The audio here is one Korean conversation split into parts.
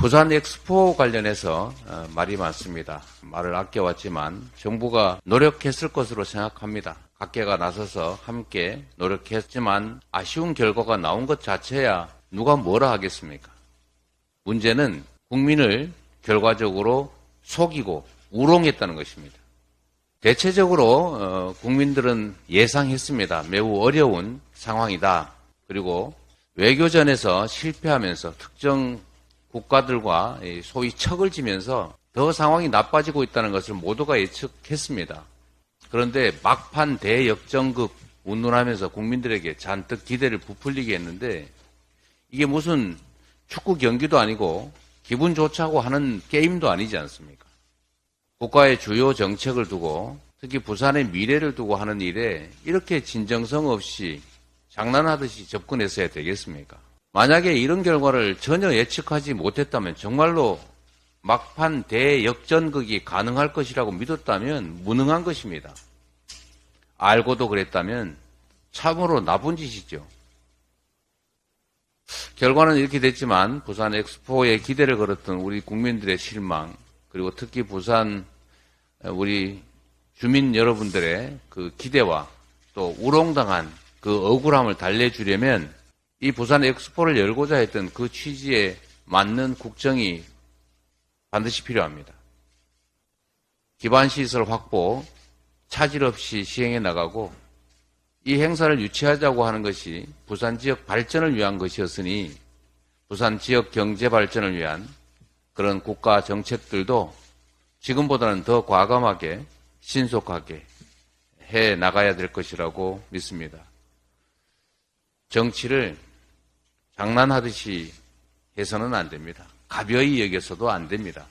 부산 엑스포 관련해서 어, 말이 많습니다. 말을 아껴왔지만 정부가 노력했을 것으로 생각합니다. 각계가 나서서 함께 노력했지만 아쉬운 결과가 나온 것 자체야 누가 뭐라 하겠습니까? 문제는 국민을 결과적으로 속이고 우롱했다는 것입니다. 대체적으로 어, 국민들은 예상했습니다. 매우 어려운 상황이다. 그리고 외교전에서 실패하면서 특정 국가들과 이 소위 척을 지면서 더 상황이 나빠지고 있다는 것을 모두가 예측했습니다. 그런데 막판 대역전극 운운하면서 국민들에게 잔뜩 기대를 부풀리게 했는데 이게 무슨 축구 경기도 아니고 기분 좋자고 하는 게임도 아니지 않습니까? 국가의 주요 정책을 두고 특히 부산의 미래를 두고 하는 일에 이렇게 진정성 없이 장난하듯이 접근했어야 되겠습니까? 만약에 이런 결과를 전혀 예측하지 못했다면 정말로 막판 대역전극이 가능할 것이라고 믿었다면 무능한 것입니다. 알고도 그랬다면 참으로 나쁜 짓이죠. 결과는 이렇게 됐지만 부산 엑스포에 기대를 걸었던 우리 국민들의 실망 그리고 특히 부산 우리 주민 여러분들의 그 기대와 또 우롱당한 그 억울함을 달래주려면 이 부산 엑스포를 열고자 했던 그 취지에 맞는 국정이 반드시 필요합니다. 기반시설 확보 차질 없이 시행해 나가고 이 행사를 유치하자고 하는 것이 부산 지역 발전을 위한 것이었으니 부산 지역 경제 발전을 위한 그런 국가 정책들도 지금보다는 더 과감하게 신속하게 해 나가야 될 것이라고 믿습니다. 정치를 장난하듯이 해서는 안 됩니다. 가벼이 여겨서도 안 됩니다.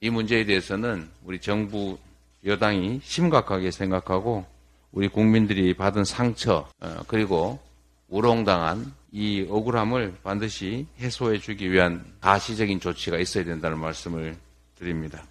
이 문제에 대해서는 우리 정부 여당이 심각하게 생각하고 우리 국민들이 받은 상처 어, 그리고 우롱당한 이 억울함을 반드시 해소해 주기 위한 가시적인 조치가 있어야 된다는 말씀을 드립니다.